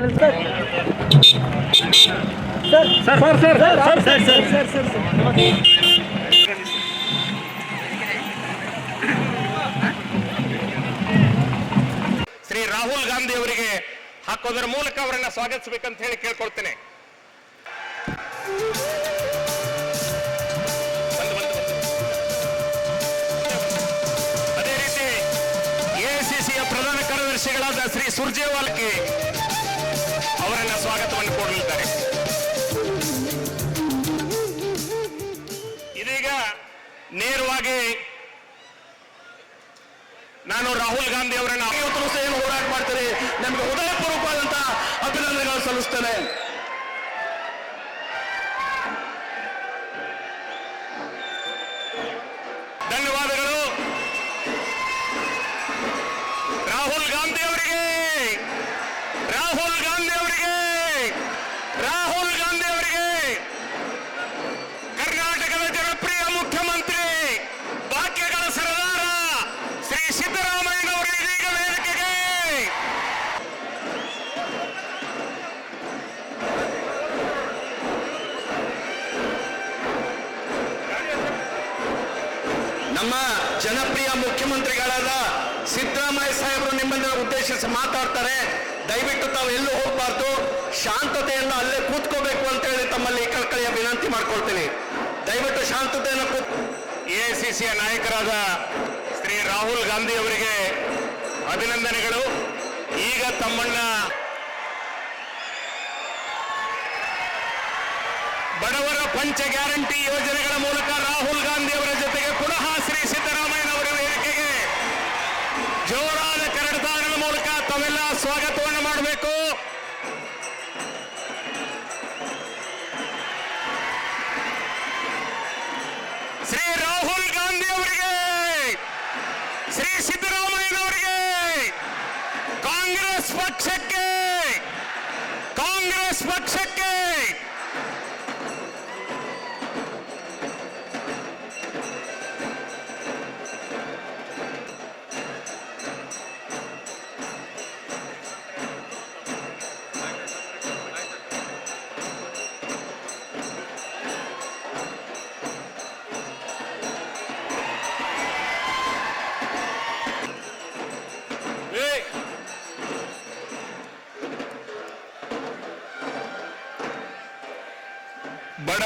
Sir sir sir sir sir sir sir sir sir Shri Rahul Gandhi ಅವರಿಗೆ ಹಾಕೋದರ ಮೂಲಕ ಅವರನ್ನ ಸ್ವಾಗತಿಸಬೇಕಂತ ಹೇಳಿ ಕೇಳ್ಕೊಳ್ತೇನೆ. ಅದೇ ರೀತಿ ಎಐಸಿಸಿಯ ಪ್ರಧಾನ ಕಾರ್ಯದರ್ಶಿಗಳಾದ ಶ್ರೀ ಸುರ್ಜೇವಾಲ್ಗೆ ಅವರನ್ನ ಸ್ವಾಗತವನ್ನು ಕೋರಲಿದ್ದಾರೆ. ಇದೀಗ ನೇರವಾಗಿ ನಾನು ರಾಹುಲ್ ಗಾಂಧಿ ಅವರನ್ನ ಹೋರಾಟ ಮಾಡ್ತಾರೆ, ನಮಗೆ ಹೃದಯಪೂರ್ವಕವಾದಂತಹ ಅಭಿನಂದನೆಗಳು ಸಲ್ಲಿಸ್ತೇನೆ. ನಮ್ಮ ಜನಪ್ರಿಯ ಮುಖ್ಯಮಂತ್ರಿಗಳಾದ ಸಿದ್ದರಾಮಯ್ಯ ಸಾಹೇಬರು ನಿಮ್ಮನ್ನ ಉದ್ದೇಶಿಸಿ ಮಾತಾಡ್ತಾರೆ. ದಯವಿಟ್ಟು ತಾವು ಎಲ್ಲೂ ಹೋಗಬಾರ್ದು. ಶಾಂತತೆಯನ್ನು ಅಲ್ಲೇ ಕೂತ್ಕೋಬೇಕು ಅಂತ ಹೇಳಿ ತಮ್ಮಲ್ಲಿ ಕಳ್ಕಳಿಯ ವಿನಂತಿ ಮಾಡ್ಕೊಳ್ತೀನಿ. ದಯವಿಟ್ಟು ಶಾಂತತೆಯನ್ನು ಕೂತ್ ಎಐಸಿಸಿಯ ನಾಯಕರಾದ ಶ್ರೀ ರಾಹುಲ್ ಗಾಂಧಿ ಅವರಿಗೆ ಅಭಿನಂದನೆಗಳು. ಈಗ ತಮ್ಮನ್ನ ಬಡವರ ಪಂಚ ಗ್ಯಾರಂಟಿ ಯೋಜನೆಗಳ ಮೂಲಕ ರಾಹುಲ್ ಗಾಂಧಿ ಅವರ ಜೊತೆಗೆ ಪುನಃ ಶ್ರೀ ಸಿದ್ದರಾಮಯ್ಯನವರ ವೇದಿಕೆಗೆ ಜೋರಾದ ಕರಡತಾರದ ಮೂಲಕ ತಾವೆಲ್ಲ ಸ್ವಾಗತವನ್ನು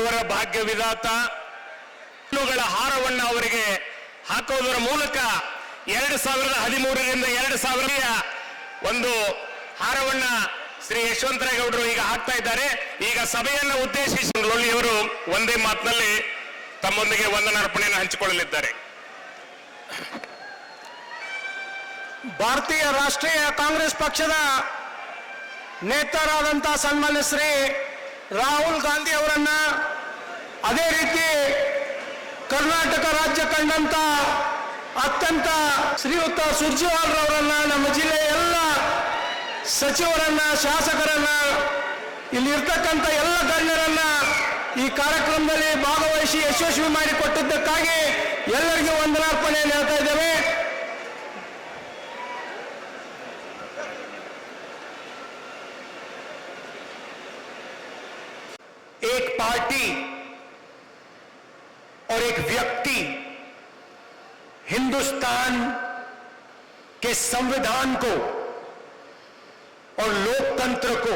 ಬಡವರ ಭಾಗ್ಯ ವಿಧಾತ ಹಣ್ಣುಗಳ ಹಾರವನ್ನು ಅವರಿಗೆ ಹಾಕೋದರ ಮೂಲಕ ಎರಡು ಸಾವಿರದ ಹದಿಮೂರರಿಂದ ಎರಡು ಸಾವಿರದ ಒಂದು ಹಾರವನ್ನ ಶ್ರೀ ಯಶವಂತರೇಗೌಡರು ಈಗ ಹಾಕ್ತಾ ಇದ್ದಾರೆ. ಈಗ ಸಭೆಯನ್ನು ಉದ್ದೇಶಿಸಿ ಲೊಳ್ಳಿಯವರು ಒಂದೇ ಮಾತಿನಲ್ಲಿ ತಮ್ಮೊಂದಿಗೆ ವಂದನಾರ್ಪಣೆಯನ್ನು ಹಂಚಿಕೊಳ್ಳಲಿದ್ದಾರೆ. ಭಾರತೀಯ ರಾಷ್ಟ್ರೀಯ ಕಾಂಗ್ರೆಸ್ ಪಕ್ಷದ ನೇತಾರಾದಂತಹ ಸನ್ಮಾನ್ಯ ಶ್ರೀ ರಾಹುಲ್ ಗಾಂಧಿ ಅವರನ್ನ ಅದೇ ರೀತಿ ಕರ್ನಾಟಕ ರಾಜ್ಯ ಕಂಡಂತ ಅತ್ಯಂತ ಶ್ರೀಯುತ ಸುರ್ಜೇವಾಲ್ ರವರನ್ನ ನಮ್ಮ ಜಿಲ್ಲೆಯ ಎಲ್ಲ ಸಚಿವರನ್ನ, ಶಾಸಕರನ್ನ ಇಲ್ಲಿರ್ತಕ್ಕಂಥ ಎಲ್ಲ ಗಣ್ಯರನ್ನ ಈ ಕಾರ್ಯಕ್ರಮದಲ್ಲಿ ಭಾಗವಹಿಸಿ ಯಶಸ್ವಿ ಮಾಡಿಕೊಟ್ಟಿದ್ದಕ್ಕಾಗಿ ಎಲ್ಲರಿಗೂ ವಂದನಾರ್ಪಣೆಯನ್ನು ಹೇಳ್ತಾ ಇದ್ದೇವೆ. एक पार्टी और एक व्यक्ति हिंदुस्तान के संविधान को और लोकतंत्र को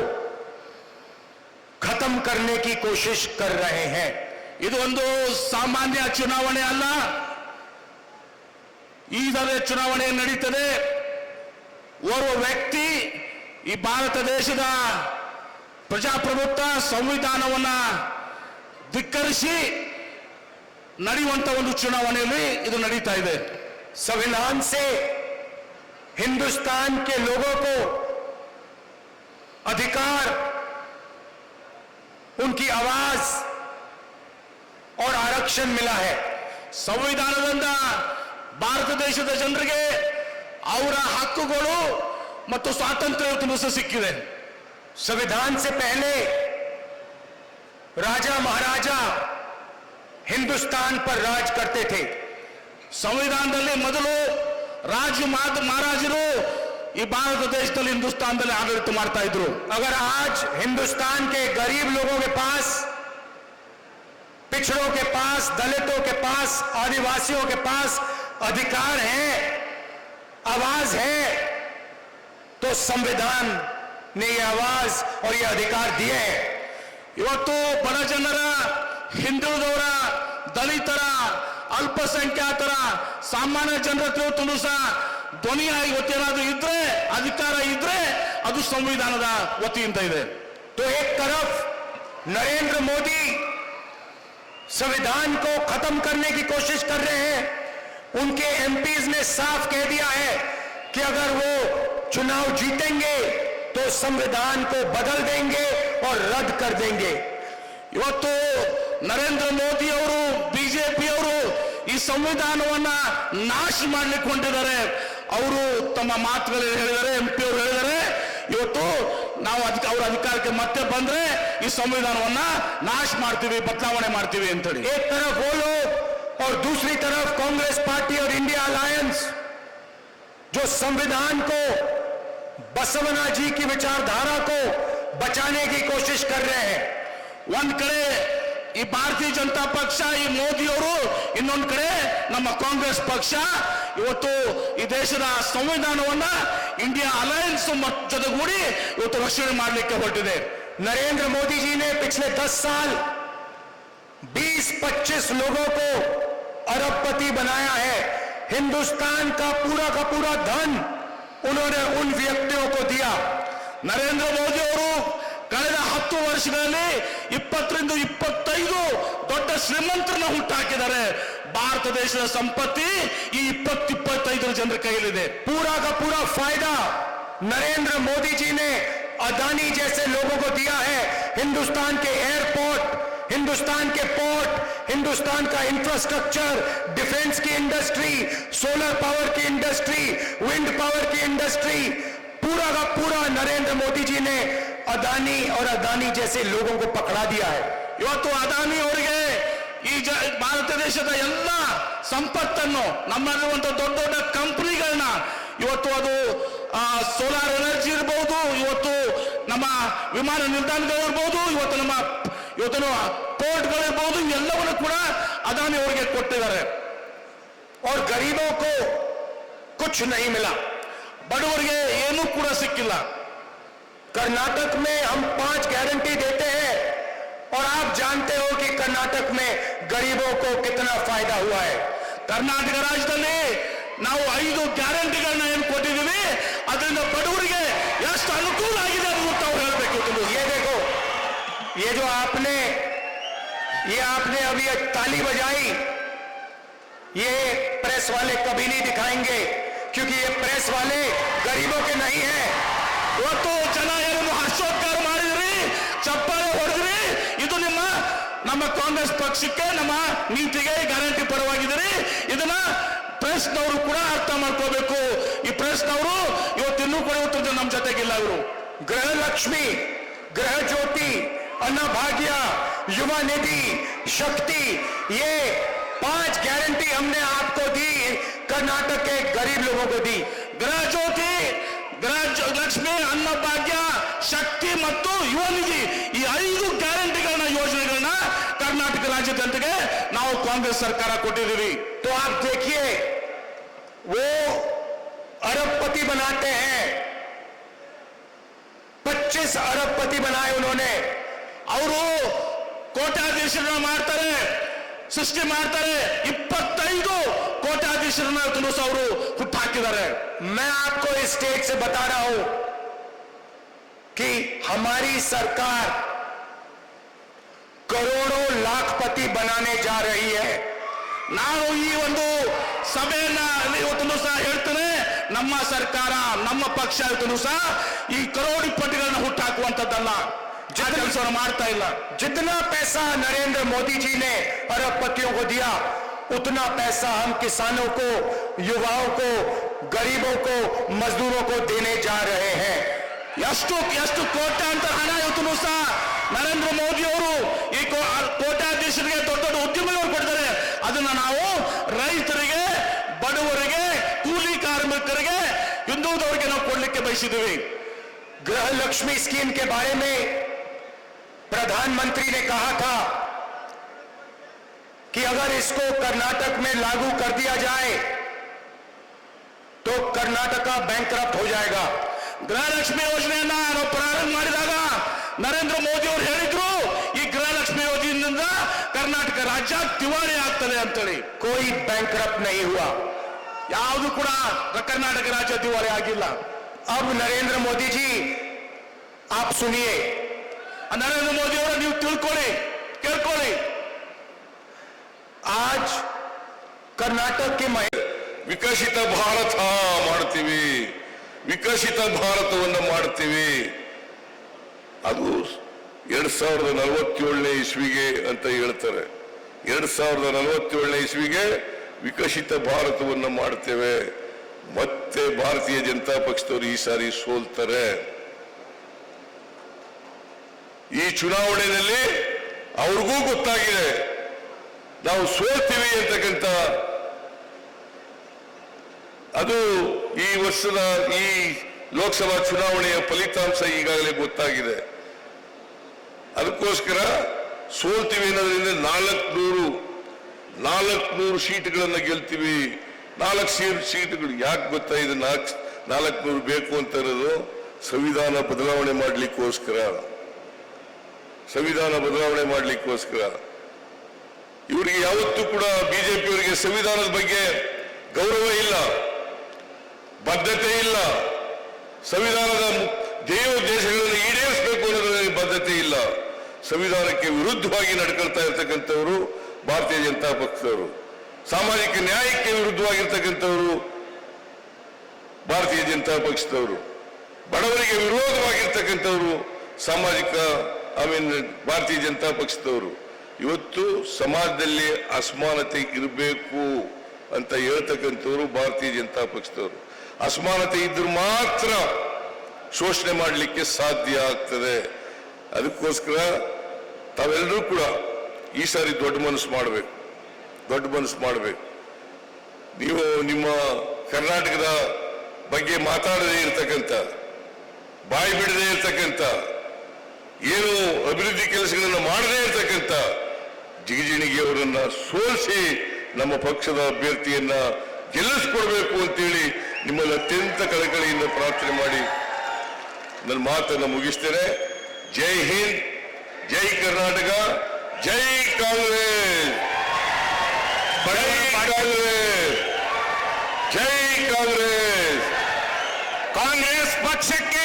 खत्म करने की कोशिश कर रहे हैं ಇದು ಒಂದು ಸಾಮಾನ್ಯ ಚುನಾವಣೆ ಅಲ್ಲ ಈಗಲೇ ಚುನಾವಣೆ ನಡೀತದೆ ಓರ್ವ ವ್ಯಕ್ತಿ ಈ ಭಾರತ ದೇಶದ ಪ್ರಜಾಪ್ರಭುತ್ವ ಸಂವಿಧಾನವನ್ನ ಧಿಕ್ಕರಿಸಿ ನಡೆಯುವಂತ ಒಂದು ಚುನಾವಣೆಯಲ್ಲಿ ಇದು ನಡೀತಾ ಇದೆ ಸಂವಿಧಾನ से हिंदुस्तान के लोगों को अधिकार उनकी आवाज और आरक्षण मिला है ಸಂವಿಧಾನದಿಂದ ಭಾರತ ದೇಶದ ಜನರಿಗೆ ಅವರ ಹಕ್ಕುಗಳು ಮತ್ತು ಸ್ವಾತಂತ್ರ್ಯ ಇವತ್ತು ದಿವಸ ಸಿಕ್ಕಿದೆ संविधान से पहले राजा महाराजा हिंदुस्तान पर राज करते थे ಸಂವಿಧಾನದಲ್ಲಿ ಮೊದಲು ರಾಜ ಮಾದ ಮಹಾರಾಜರು ಈ ಭಾರತ ದೇಶದಲ್ಲಿ ಹಿಂದೂಸ್ತಾನದಲ್ಲಿ ಆಡಳಿತ ಮಾಡ್ತಾ ಇದ್ರು अगर आज हिंदुस्तान के गरीब लोगों के पास पिछड़ों के पास दलितों के पास आदिवासियों के पास अधिकार है आवाज है तो संविधान ने ये आवाज और ये अधिकार दिए हैं ಇವತ್ತು ಬಡ ಜನರ ಹಿಂದುಳಿದವರ ದಲಿತರ ಅಲ್ಪಸಂಖ್ಯಾತರ ಸಾಮಾನ್ಯ ಜನರ ಇವತ್ತು ಸಹ ಧ್ವನಿಯಾಗಿ ಇವತ್ತೇನಾದ್ರೂ ಇದ್ರೆ ಅಧಿಕಾರ ಇದ್ರೆ ಅದು ಸಂವಿಧಾನದ ವತಿಯಿಂದ ಇದೆ तो एक तरफ नरेंद्र मोदी संविधान को खत्म करने की कोशिश कर रहे हैं उनके एमपीज ने साफ कह दिया है कि अगर वो चुनाव जीतेंगे तो संविधान को बदल देंगे और रद्द कर देंगे ಇವತ್ತು ನರೇಂದ್ರ ಮೋದಿ ಅವರು ಬಿಜೆಪಿ ಅವರು ಈ ಸಂವಿಧಾನವನ್ನ ನಾಶ ಮಾಡ್ಲಿಕ್ಕೆ ಹೊಂಟಿದ್ದಾರೆ ಅವರು ತಮ್ಮ ಮಾತುಗಳಲ್ಲಿ ಹೇಳಿದ್ದಾರೆ ಎಂ ಪಿ ಅವರು ಹೇಳಿದ್ದಾರೆ ಇವತ್ತು ನಾವು ಅದಕ್ಕೆ ಅವ್ರ ಅಧಿಕಾರಕ್ಕೆ ಮತ್ತೆ ಬಂದ್ರೆ ಈ ಸಂವಿಧಾನವನ್ನ ನಾಶ ಮಾಡ್ತೀವಿ ಬದಲಾವಣೆ ಮಾಡ್ತೀವಿ ಅಂತೇಳಿ एक तरफ वो लोग और दूसरी तरफ कांग्रेस पार्टी और इंडिया अलायंस जो संविधान को बसवना जी की विचारधारा को बचाने की कोशिश कर रहे हैं ಒಂದ್ ಕಡೆ ಈ ಭಾರತೀಯ ಜನತಾ ಪಕ್ಷ ಈ ಮೋದಿ ಅವರು ಇನ್ನೊಂದ್ ಕಡೆ ನಮ್ಮ ಕಾಂಗ್ರೆಸ್ ಪಕ್ಷ ಇವತ್ತು ಈ ದೇಶದ ಸಂವಿಧಾನವನ್ನ ಇಂಡಿಯಾ ಅಲಯನ್ಸ್ ಜೊತೆಗೂಡಿ ಇವತ್ತು ರಕ್ಷಣೆ ಮಾಡಲಿಕ್ಕೆ ಹೊರಟಿದೆ नरेंद्र मोदी जी ने पिछले 10 साल 20-25 लोगों को अरबपति बनाया है हिंदुस्तान का पूरा का पूरा धन उन्होंने उन व्यक्तियों को दिया ನರೇಂದ್ರ ಮೋದಿ ಅವರು ಕಳೆದ ಹತ್ತು ವರ್ಷಗಳಲ್ಲಿ ಇಪ್ಪತ್ತರಿಂದ ಇಪ್ಪತ್ತೈದು ದೊಡ್ಡ ಶ್ರೀಮಂತರನ್ನ ಹುಟ್ಟಾಕಿದ್ದಾರೆ ಭಾರತ ದೇಶದ ಸಂಪತ್ತಿ ಈ ಇಪ್ಪತ್ತು ಇಪ್ಪತ್ತೈದು ಜನರ ಕೈಯಲ್ಲಿದೆ पूरा का पूरा फायदा नरेंद्र मोदी जी ने अदानी जैसे लोगों को दिया है हिंदुस्तान के एयरपोर्ट हिंदुस्तान के पोर्ट हिंदुस्तान का इंफ्रास्ट्रक्चर डिफेंस की इंडस्ट्री सोलर पावर की इंडस्ट्री विंड पावर की इंडस्ट्री पूरा का पूरा नरेंद्र मोदी जी ने अदानी और अदानी जैसे लोगों को पकड़ा दिया है ಇವತ್ತು ಅದಾನಿ ಅವರಿಗೆ ಈ ಜ ಭಾರತ ದೇಶದ ಎಲ್ಲ ಸಂಪತ್ತನ್ನು ನಮ್ಮಲ್ಲಿರುವಂತಹ ದೊಡ್ಡ ದೊಡ್ಡ ಕಂಪನಿಗಳನ್ನ ಇವತ್ತು ಅದು ಸೋಲಾರ್ ಎನರ್ಜಿ ಇರಬಹುದು ಇವತ್ತು ನಮ್ಮ ವಿಮಾನ ನಿಲ್ದಾಣಗಳಿರ್ಬೋದು ಇವತ್ತು ನಮ್ಮ ಇವತ್ತು ಪೋರ್ಟ್ಗಳಿರ್ಬೋದು ಇವೆಲ್ಲವನ್ನು ಕೂಡ ಅದಾನಿ ಅವರಿಗೆ ಕೊಟ್ಟಿದ್ದಾರೆ और गरीबों को कुछ नहीं मिला ಬಡವರಿಗೆ ಏನೂ ಕೂಡ ಸಿಕ್ಕಿಲ್ಲ कर्नाटक में हम पांच गारंटी देते हैं और आप जानते हो कि कर्नाटक में गरीबों को कितना फायदा हुआ है ಕರ್ನಾಟಕ ರಾಜ್ಯದಲ್ಲಿ ನಾವು ಐದು ಗ್ಯಾರಂಟಿಗಳನ್ನ ಏನು ಕೊಟ್ಟಿದ್ದೀವಿ ಅದರಿಂದ ಬಡವರಿಗೆ ಎಷ್ಟು ಅನುಕೂಲ ಆಗಿದೆ ಅಂತ ತಾವು ಹೇಳಬೇಕು ಇವತ್ತು ये देखो ये जो आपने ये आपने अभी एक ताली बजाई ये प्रेस वाले कभी नहीं दिखाएंगे क्योंकि ये प्रेस वाले गरीबों के नहीं हैं ಇವತ್ತು ಜನ ಏನನ್ನು ಹರ್ಷೋದ್ಗಾರ ಮಾಡಿದ್ರಿ ಚಪ್ಪಾಳೆ ಹೊಡೆದ್ರಿ ಇದು ನಿಮ್ಮ ನಮ್ಮ ಕಾಂಗ್ರೆಸ್ ಪಕ್ಷಕ್ಕೆ ನಮ್ಮ ನೀತಿಗೆ ಗ್ಯಾರಂಟಿ ಪರವಾಗಿದ್ದೀರಿ ಇದನ್ನ ಪ್ರೆಸ್ನವರು ಕೂಡ ಅರ್ಥ ಮಾಡ್ಕೋಬೇಕು ಈ ಪ್ರೆಸ್ನವರು ಇವತ್ತಿನ್ನೂ ಕೂಡ ಇವತ್ತು ನಮ್ಮ ಜೊತೆಗಿಲ್ಲ ಇವರು गृह लक्ष्मी गृह ज्योति अन्नभाग्य युवा निधि शक्ति ये पांच गारंटी हमने आपको दी कर्नाटक के गरीब लोगों को दी ಗೃಹ ಜ್ಯೋತಿ ಗೃಹ ಜ್ಯೋ- ಲಕ್ಷ್ಮಿ ಅನ್ನಭಾಗ್ಯ ಶಕ್ತಿ ಮತ್ತು ಯುವ ನಿಧಿ ಈ ಐದು ಗ್ಯಾರಂಟಿಗಳನ್ನ ಯೋಜನೆಗಳನ್ನ ಕರ್ನಾಟಕ ರಾಜ್ಯ ಜನತೆಗೆ ನಾವು ಕಾಂಗ್ರೆಸ್ ಸರ್ಕಾರ ಕೊಟ್ಟಿದ್ದೀವಿ तो आप देखिए वो अरबपति बनाते हैं 25 अरबपति बनाए उन्होंने ಅವರು ಕೋಟ್ಯಾಧೀಶರನ್ನ ಮಾಡ್ತಾರೆ ಸೃಷ್ಟಿ ಮಾಡ್ತಾರೆ ಇಪ್ಪತ್ತೈದು ಕೋಟ್ಯಾಧೀಶರನ್ನ ತುಲಸ ಅವರು ಹುಟ್ಟಾಕಿದ್ದಾರೆ मैं आपको इस स्टेज से बता रहा हूं कि हमारी सरकार करोड़ों लाखपति बनाने जा रही है ನಾನು ಈ ಒಂದು ಸಭೆಯನ್ನ ಇವತ್ತು ಸಹ ಹೇಳ್ತೇನೆ ನಮ್ಮ ಸರ್ಕಾರ ನಮ್ಮ ಪಕ್ಷ ಇವತ್ತು ಸಹ ಈ ಕರೋಡಿಪತಿಗಳನ್ನ ಹುಟ್ಟಾಕುವಂತದ್ದಲ್ಲ ಆ ಕೆಲಸವನ್ನು ಮಾಡ್ತಾ ಇಲ್ಲ जितना पैसा नरेंद्र मोदी जी ने अरबपतियों को दिया उतना पैसा हम किसानों को युवाओं को गरीबों को मजदूरों को देने जा रहे हैं ಎಷ್ಟು ಎಷ್ಟು ಕೋಟ್ಯಾಂತರ ಹಣ ಇವತ್ತು ಸಹ ನರೇಂದ್ರ ಮೋದಿ ಅವರು ಈ ಕೋ- ಆ ಕೋಟ್ಯಾಧೀಶರಿಗೆ ದೊಡ್ಡ ದೊಡ್ಡ ಉದ್ಯಮಿಗಳು ಕೊಡ್ತಾರೆ ಅದನ್ನ ನಾವು ರೈತರಿಗೆ ಬಡವರಿಗೆ ಕೂಲಿ ಕಾರ್ಮಿಕರಿಗೆ ಇಂದು ಅನ್ನೋದು ಅವರಿಗೆ ನಾವು ಕೊಡ್ಲಿಕ್ಕೆ ಬಯಸಿದ್ದೀವಿ गृह लक्ष्मी स्कीम के बारे में प्रधानमंत्री ने कहा था कि अगर इसको कर्नाटक में लागू कर दिया जाए तो कर्नाटका बैंक हो जाएगा ಗೃಹಲಕ್ಷ್ಮಿ ಯೋಜನೆಯನ್ನ ನಾವು ಪ್ರಾರಂಭ ಮಾಡಿದಾಗ ನರೇಂದ್ರ ಮೋದಿ ಅವರು ಹೇಳಿದ್ರು ಈ ಗೃಹಲಕ್ಷ್ಮಿ ಯೋಜನೆಯಿಂದ ಕರ್ನಾಟಕ ರಾಜ್ಯ ದಿವಾಳಿ ಆಗ್ತದೆ ಅಂತೇಳಿ कोई बैंक नहीं हुआ ಯಾವುದು ಕೂಡ ಕರ್ನಾಟಕ ರಾಜ್ಯ ದಿವಾಳಿ ಆಗಿಲ್ಲ अब नरेंद्र मोदी जी आप सुनिए ನರೇಂದ್ರ ಮೋದಿ ಅವರ, ನೀವು ತಿಳ್ಕೊಳ್ಳಿ, ಕೇಳ್ಕೊಳ್ಳಿ. ಆಜ್ ಕರ್ನಾಟಕಕ್ಕೆ ವಿಕಸಿತ ಭಾರತ ಮಾಡ್ತೀವಿ. ವಿಕಸಿತ ಭಾರತವನ್ನು ಮಾಡ್ತೀವಿ. ಅದು ಎರಡ್ ಸಾವಿರದ ನಲವತ್ತೇಳನೇ ಇಸ್ವಿಗೆ ಅಂತ ಹೇಳ್ತಾರೆ. ಎರಡ್ ಸಾವಿರದ ನಲವತ್ತೇಳನೇ ಇಸ್ವಿಗೆ ವಿಕಸಿತ ಭಾರತವನ್ನು ಮಾಡ್ತೇವೆ. ಮತ್ತೆ ಭಾರತೀಯ ಜನತಾ ಪಕ್ಷದವರು ಈ ಸಾರಿ ಸೋಲ್ತಾರೆ. ಈ ಚುನಾವಣೆಯಲ್ಲಿ ಅವ್ರಿಗೂ ಗೊತ್ತಾಗಿದೆ. ನಾವು ಸೋಲ್ತೀವಿ ಅಂತಕ್ಕಂಥ ಅದು ಈ ವರ್ಷದ ಈ ಲೋಕಸಭಾ ಚುನಾವಣೆಯ ಫಲಿತಾಂಶ ಈಗಾಗಲೇ ಗೊತ್ತಾಗಿದೆ. ಅದಕ್ಕೋಸ್ಕರ ಸೋಲ್ತೀವಿ ಅನ್ನೋದ್ರಿಂದ ನಾಲ್ಕುನೂರು ನಾಲ್ಕುನೂರು ಸೀಟ್ಗಳನ್ನು ಗೆಲ್ತೀವಿ. ನಾಲ್ಕು ಸೀಟ್ ಸೀಟ್ಗಳು ಯಾಕೆ ಗೊತ್ತಾ ಇದು ನಾಲ್ಕು ನಾಲ್ಕುನೂರು ಬೇಕು ಅಂತ ಇರೋದು ಸಂವಿಧಾನ ಬದಲಾವಣೆ ಮಾಡಲಿಕ್ಕೋಸ್ಕರ. ಸಂವಿಧಾನ ಬದಲಾವಣೆ ಮಾಡಲಿಕ್ಕೋಸ್ಕರ. ಇವರಿಗೆ ಯಾವತ್ತೂ ಕೂಡ ಬಿಜೆಪಿಯವರಿಗೆ ಸಂವಿಧಾನದ ಬಗ್ಗೆ ಗೌರವ ಇಲ್ಲ, ಬದ್ಧತೆ ಇಲ್ಲ. ಸಂವಿಧಾನದ ದೇವೋದ್ದೇಶಗಳನ್ನು ಈಡೇರಿಸಬೇಕು ಅನ್ನೋದರಲ್ಲಿ ಬದ್ಧತೆ ಇಲ್ಲ. ಸಂವಿಧಾನಕ್ಕೆ ವಿರುದ್ಧವಾಗಿ ನಡ್ಕೊಳ್ತಾ ಇರ್ತಕ್ಕಂಥವರು ಭಾರತೀಯ ಜನತಾ ಪಕ್ಷದವರು. ಸಾಮಾಜಿಕ ನ್ಯಾಯಕ್ಕೆ ವಿರುದ್ಧವಾಗಿರ್ತಕ್ಕಂಥವರು ಭಾರತೀಯ ಜನತಾ ಪಕ್ಷದವರು. ಬಡವರಿಗೆ ವಿರೋಧವಾಗಿರ್ತಕ್ಕಂಥವರು ಸಾಮಾಜಿಕ ಐ ಮೀನ್ ಭಾರತೀಯ ಜನತಾ ಪಕ್ಷದವರು, ಇವತ್ತು ಸಮಾಜದಲ್ಲಿ ಅಸಮಾನತೆ ಇರಬೇಕು ಅಂತ ಹೇಳ್ತಕ್ಕಂಥವ್ರು ಭಾರತೀಯ ಜನತಾ ಪಕ್ಷದವರು. ಅಸಮಾನತೆ ಇದ್ರೂ ಮಾತ್ರ ಶೋಷಣೆ ಮಾಡಲಿಕ್ಕೆ ಸಾಧ್ಯ ಆಗ್ತದೆ. ಅದಕ್ಕೋಸ್ಕರ ತಾವೆಲ್ಲರೂ ಕೂಡ ಈ ಸಾರಿ ದೊಡ್ಡ ಮನಸ್ಸು ಮಾಡಬೇಕು. ದೊಡ್ಡ ಮನಸ್ಸು ಮಾಡಬೇಕು. ನೀವು ನಿಮ್ಮ ಕರ್ನಾಟಕದ ಬಗ್ಗೆ ಮಾತಾಡದೇ ಇರತಕ್ಕಂಥ, ಬಾಯಿ ಬಿಡದೇ ಇರತಕ್ಕಂಥ ಏನು ಅಭಿವೃದ್ಧಿ ಕೆಲಸಗಳನ್ನು ಮಾಡದೇ ಇರತಕ್ಕಂಥ ಜಿಗಜಿಣಿಗೆ ಅವರನ್ನ ಸೋಲಿಸಿ ನಮ್ಮ ಪಕ್ಷದ ಅಭ್ಯರ್ಥಿಯನ್ನ ಗೆಲ್ಲಿಸ್ಕೊಡ್ಬೇಕು ಅಂತೇಳಿ ನಿಮ್ಮಲ್ಲಿ ಅತ್ಯಂತ ಕಳಕಳಿಯಿಂದ ಪ್ರಾರ್ಥನೆ ಮಾಡಿ ನನ್ನ ಮಾತನ್ನು ಮುಗಿಸ್ತೇನೆ. ಜೈ ಹಿಂದ್, ಜೈ ಕರ್ನಾಟಕ, ಜೈ ಕಾಂಗ್ರೆಸ್. ಕಾಂಗ್ರೆಸ್. ಜೈ ಕಾಂಗ್ರೆಸ್. ಕಾಂಗ್ರೆಸ್ ಪಕ್ಷಕ್ಕೆ